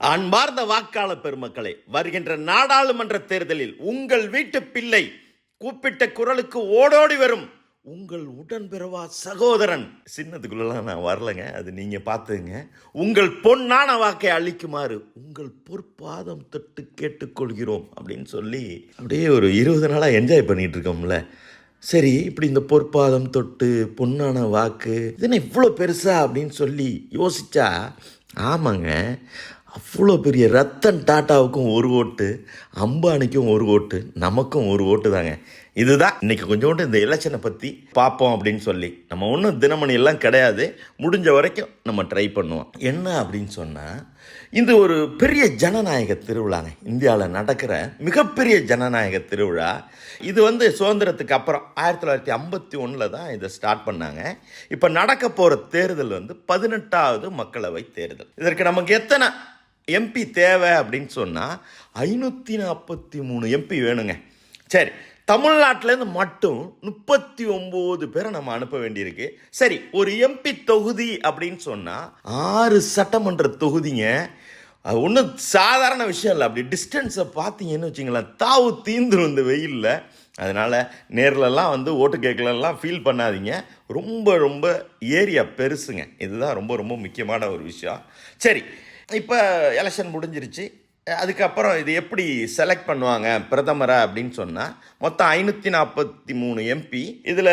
அன்பார்ந்த வாக்காள பெருமக்களே வருகின்ற நாடாளுமன்ற தேர்தலில் உங்கள் வீட்டு பிள்ளை கூப்பிட்ட குரலுக்கு ஓடோடி வரும். உங்கள் உடன்பிறவா சகோதரன். சின்னதுக்குள்ளெல்லாம் நான் வரலங்க அது நீங்கள் பார்த்துங்க. உங்கள் பொன்னான வாக்கை அளிக்குமாறு உங்கள் பொற்பாதம் தொட்டு கேட்டுக்கொள்கிறோம் அப்படின்னு சொல்லி அப்படியே ஒரு இருபது நாளாக என்ஜாய் பண்ணிகிட்டு இருக்கோம்ல. சரி இப்படி இந்த பொற்பாதம் தொட்டு பொன்னான வாக்கு இதுன்னு இவ்வளோ பெருசா அப்படின்னு சொல்லி யோசிச்சா ஆமாங்க அவ்வளோ பெரிய ரத்தன் டாட்டாவுக்கும் ஒரு ஓட்டு அம்பானிக்கும் ஒரு ஓட்டு நமக்கும் ஒரு ஓட்டு தாங்க. இதுதான் இன்னைக்கு கொஞ்சோண்டு இந்த எலெக்ஷனை பற்றி பார்ப்போம் அப்படின்னு சொல்லி. நம்ம ஒன்றும் தினமணி எல்லாம் கிடையாது. முடிஞ்ச வரைக்கும் நம்ம ட்ரை பண்ணுவோம். என்ன அப்படின்னு சொன்னால் இது ஒரு பெரிய ஜனநாயக திருவிழாங்க இந்தியாவில் நடக்கிற மிகப்பெரிய ஜனநாயக திருவிழா. இது வந்து சுதந்திரத்துக்கு அப்புறம் ஆயிரத்தி தொள்ளாயிரத்தி ஐம்பத்தி ஒன்றில் தான் இதை ஸ்டார்ட் பண்ணாங்க. இப்போ நடக்க போகிற தேர்தல் வந்து பதினெட்டாவது மக்களவை தேர்தல். இதற்கு நமக்கு எத்தனை எம்பி தேவை அப்படின்னு சொன்னால் ஐநூற்றி நாற்பத்தி மூணு எம்பி வேணுங்க. சரி தமிழ்நாட்டிலேருந்து மட்டும் முப்பத்தி ஒம்பது பேரை நம்ம அனுப்ப வேண்டியிருக்கு. சரி ஒரு எம்பி தொகுதி அப்படின்னு சொன்னால் ஆறு சட்டமன்ற தொகுதிங்க. அது ஒன்றும் சாதாரண விஷயம் இல்லை. அப்படி டிஸ்டன்ஸை பார்த்தீங்கன்னு வச்சிங்களேன் தாவு தீந்துடும் இந்த வெயிலில். அதனால் நேர்லலாம் வந்து ஓட்டு கேட்கலாம் ஃபீல் பண்ணாதீங்க. ரொம்ப ரொம்ப ஏரியா பெருசுங்க. இதுதான் ரொம்ப ரொம்ப முக்கியமான ஒரு விஷயம். சரி இப்போ எலெக்ஷன் முடிஞ்சிருச்சு. அதுக்கப்புறம் இது எப்படி செலக்ட் பண்ணுவாங்க பிரதமரை அப்படின்னு சொன்னால் மொத்தம் ஐநூற்றி நாற்பத்தி மூணு எம்பி இதில்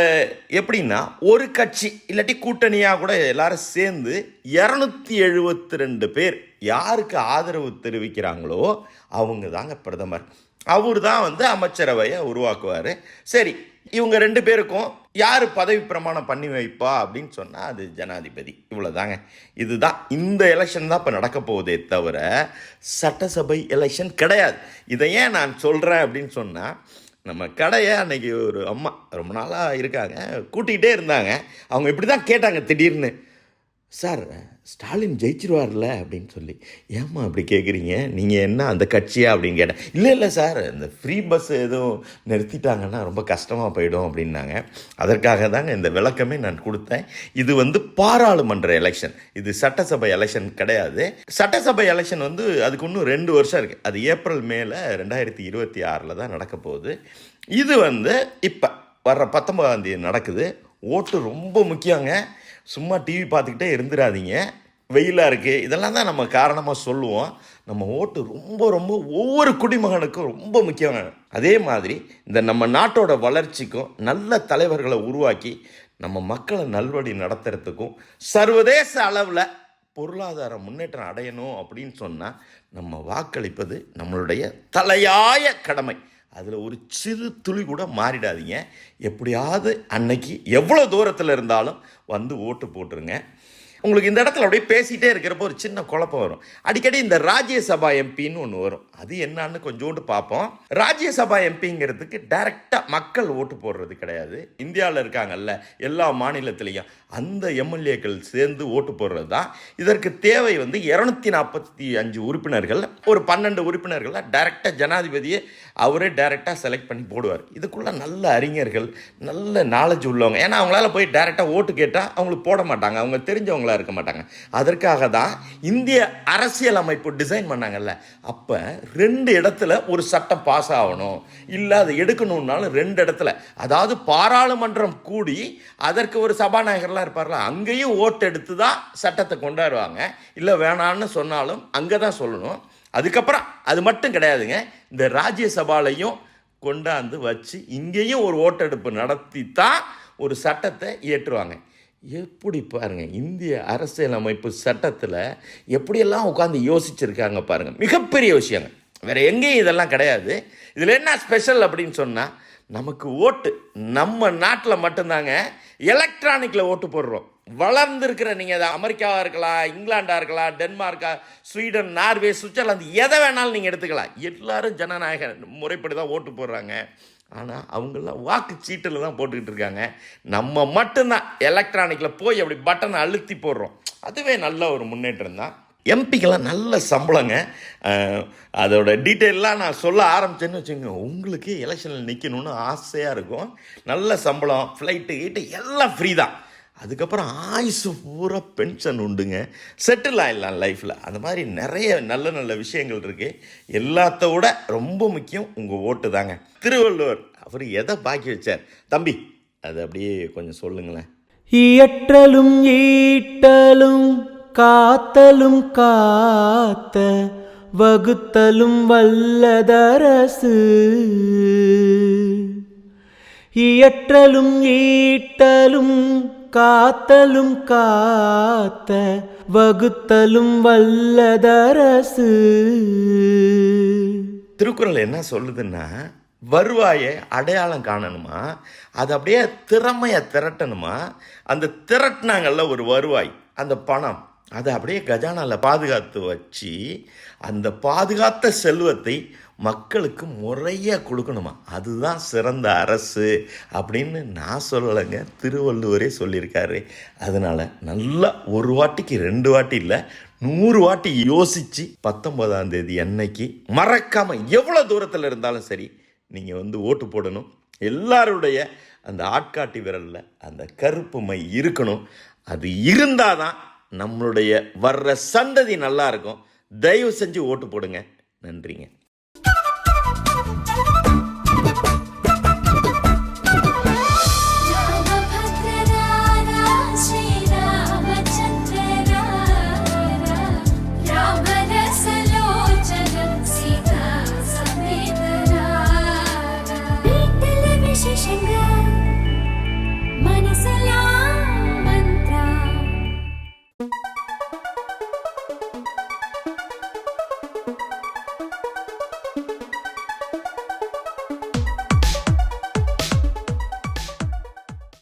எப்படின்னா ஒரு கட்சி இல்லாட்டி கூட்டணியாக கூட எல்லாரும் சேர்ந்து இரநூத்தி எழுபத்தி ரெண்டு பேர் யாருக்கு ஆதரவு தெரிவிக்கிறாங்களோ அவங்க தாங்க பிரதமர். அவர் தான் வந்து அமைச்சரவையை உருவாக்குவார். சரி இவங்க ரெண்டு பேருக்கும் யார் பதவி பிரமாணம் பண்ணி வைப்பா அப்படின்னு சொன்னால் அது ஜனாதிபதி. இவ்வளோதாங்க இதுதான். இந்த எலெக்ஷன் தான் இப்போ நடக்க போகுதே தவிர சட்டசபை எலெக்ஷன் கிடையாது. இதை ஏன் நான் சொல்கிறேன் அப்படின்னு சொன்னால் நம்ம கடையை அன்றைக்கி ஒரு அம்மா ரொம்ப நாளாக இருக்காங்க. கூட்டிகிட்டே இருந்தாங்க. அவங்க இப்படி தான் கேட்டாங்க திடீர்னு. சார் ஸ்டாலின் ஜெயிச்சிருவார்ல அப்படின்னு சொல்லி. ஏம்மா அப்படி கேட்குறீங்க நீங்கள் என்ன அந்த கட்சியா அப்படின்னு கேட்டேன். இல்லை இல்லை சார் இந்த ஃப்ரீ பஸ் எதுவும் நிறுத்திட்டாங்கன்னா ரொம்ப கஷ்டமாக போயிடும் அப்படின்னாங்க. அதற்காக தாங்க இந்த விளக்கமே நான் கொடுத்தேன். இது வந்து பாராளுமன்ற எலெக்ஷன் இது சட்டசபை எலெக்ஷன் கிடையாது. சட்டசபை எலெக்ஷன் வந்து அதுக்கு இன்னும் ரெண்டு வருஷம் இருக்குது அது ஏப்ரல் மேலே ரெண்டாயிரத்தி இருபத்தி ஆறில் தான் நடக்க போகுது. இது வந்து இப்போ வர்ற பத்தொன்பதாம் தேதி நடக்குது. ஓட்டு ரொம்ப முக்கியங்க. சும்மா டிவி பார்த்துக்கிட்டே இருந்துடாதீங்க வெயிலாக இருக்குது இதெல்லாம் தான் நம்ம காரணமாக சொல்லுவோம். நம்ம ஓட்டு ரொம்ப ரொம்ப ஒவ்வொரு குடிமகனுக்கும் ரொம்ப முக்கியம் அதே மாதிரி இந்த நம்ம நாட்டோட வளர்ச்சிக்கும் நல்ல தலைவர்களை உருவாக்கி நம்ம மக்களை நல்வழி நடத்துறதுக்கும் சர்வதேச அளவில் பொருளாதார முன்னேற்றம் அடையணும் அப்படின்னு சொன்னால் நம்ம வாக்களிப்பது நம்மளுடைய தலையாய கடமை. அதில் ஒரு சிறு துளி கூட மாறிடாதீங்க. எப்படியாவது அன்னைக்கு எவ்வளோ தூரத்தில் இருந்தாலும் வந்து ஓட்டு போட்டுருங்க. உங்களுக்கு இந்த இடத்துல அப்படியே பேசிகிட்டே இருக்கிறப்போ ஒரு சின்ன குழப்பம் வரும். அடிக்கடி இந்த ராஜ்யசபா எம்பின்னு ஒன்று வரும். அது என்னன்னு கொஞ்சோண்டு பார்ப்போம். ராஜ்யசபா எம்பிங்கிறதுக்கு டைரெக்டாக மக்கள் ஓட்டு போடுறது கிடையாது. இந்தியாவில் இருக்காங்கல்ல எல்லா மாநிலத்திலையும் அந்த எம்எல்ஏக்கள் சேர்ந்து ஓட்டு போடுறது தான் இதற்கு தேவை வந்து இரநூத்தி நாற்பத்தி அஞ்சு உறுப்பினர்கள். ஒரு பன்னெண்டு உறுப்பினர்களை டைரெக்டாக ஜனாதிபதியை அவரே டைரெக்டாக செலக்ட் பண்ணி போடுவார். இதுக்குள்ளே நல்ல அறிஞர்கள் நல்ல நாலேஜ் உள்ளவங்க. ஏன்னா அவங்களால போய் டைரெக்டாக ஓட்டு கேட்டால் அவங்களுக்கு போட மாட்டாங்க. அவங்க தெரிஞ்சவங்கள இருக்க மாட்டாங்க. அதற்காக தான் இந்திய அரசியல் அமைப்பு டிசைன் பண்ணாங்கல்ல. அப்போ ரெண்டு இடத்துல ஒரு சட்டம் பாஸ் ஆகணும். இல்லை அதை எடுக்கணும்னாலும் ரெண்டு இடத்துல. அதாவது பாராளுமன்றம் கூடி அதற்கு ஒரு சபாநாயகர்லாம் இருப்பார்ல அங்கேயும் ஓட்டு எடுத்து தான் சட்டத்தை கொண்டாடுவாங்க. இல்லை வேணான்னு சொன்னாலும் அங்கே தான் சொல்லணும். அதுக்கப்புறம் அது மட்டும் கிடையாதுங்க. இந்த ராஜ்யசபாலையும் கொண்டாந்து வச்சு இங்கேயும் ஒரு ஓட்டெடுப்பு நடத்தி தான் ஒரு சட்டத்தை இயற்றுவாங்க. எப்படி பாருங்கள் இந்திய அரசியலமைப்பு சட்டத்தில் எப்படியெல்லாம் உட்காந்து யோசிச்சுருக்காங்க பாருங்கள் மிகப்பெரிய விஷயங்க. வேறு எங்கேயும் இதெல்லாம் கிடையாது. இதில் என்ன ஸ்பெஷல் அப்படின்னு சொன்னால் நமக்கு ஓட்டு நம்ம நாட்டில் மட்டும்தாங்க எலக்ட்ரானிக்கில் ஓட்டு போடுறோம். வளர்ந்துருக்கிற நீங்கள் அது அமெரிக்காவாக இருக்கலாம் இங்கிலாண்டாக இருக்கலாம் டென்மார்க்கா ஸ்வீடன் நார்வே சுவிட்சர்லாந்து எதை வேணாலும் நீங்கள் எடுத்துக்கலாம். எல்லாரும் ஜனநாயக முறைப்படி தான் ஓட்டு போடுறாங்க. ஆனால் அவங்கெல்லாம் வாக்கு சீட்டில் தான் போட்டுக்கிட்டு இருக்காங்க. நம்ம மட்டும்தான் எலக்ட்ரானிக்கில் போய் அப்படி பட்டனை அழுத்தி போடுறோம். அதுவே நல்ல ஒரு முன்னேற்றம் தான். எம்பிக்கெல்லாம் நல்ல சம்பளங்க. அதோட டீட்டெயிலெலாம் நான் சொல்ல ஆரம்பிச்சேன்னு வச்சுங்க உங்களுக்கு எலெக்ஷனில் நிற்கணும்னு ஆசையாக இருக்கும். நல்ல சம்பளம் ஃப்ளைட்டு கீட்டு எல்லாம் ஃப்ரீ தான். அதுக்கப்புறம் ஆயுசு பூரா பென்ஷன் உண்டுங்க. செட்டில் ஆகிடலாம் லைஃப்பில் அந்த மாதிரி நிறைய நல்ல நல்ல விஷயங்கள் இருக்குது எல்லாத்த விட ரொம்ப முக்கியம் உங்கள் ஓட்டு தாங்க. திருவள்ளுவர் அவர் எதை பாக்கி வச்சார்? தம்பி அது அப்படியே கொஞ்சம் சொல்லுங்களேன். இயற்றலும் ஈட்டலும் காத்தலும் காத்த வகுத்தலும் வல்லதரசு. இயற்றலும் ஈட்டலும் காத்தலும் காத்த வகுத்தலும் வல்லதரசு. திருக்குறள் என்ன சொல்லுதுன்னா வருவாயை அடையாளம் காணணுமா அது அப்படியே திறமையை திரட்டணுமா? அந்த திரட்டினாங்கல்ல ஒரு வருவாய் அந்த பணம். அதை அப்படியே கஜானாவில் பாதுகாத்து வச்சு அந்த பாதுகாத்த செல்வத்தை மக்களுக்கு முறையாக கொடுக்கணுமா? அதுதான் சிறந்த அரசு அப்படின்னு நான் சொல்லலைங்க. திருவள்ளுவரே சொல்லியிருக்காரு. அதனால் நல்லா ஒரு வாட்டிக்கு ரெண்டு வாட்டி இல்லை நூறு வாட்டி யோசித்து பத்தொன்பதாம் தேதி அன்னைக்கு மறக்காமல் எவ்வளோ தூரத்தில் இருந்தாலும் சரி நீங்கள் வந்து ஓட்டு போடணும். எல்லாருடைய அந்த ஆட்காட்டி விரலில் அந்த கருப்பு மை இருக்கணும். அது இருந்தால் தான் நம்மளுடைய வர்ற சந்ததி நல்லா இருக்கும். தயவு செஞ்சு ஓட்டு போடுங்க. நன்றிங்க.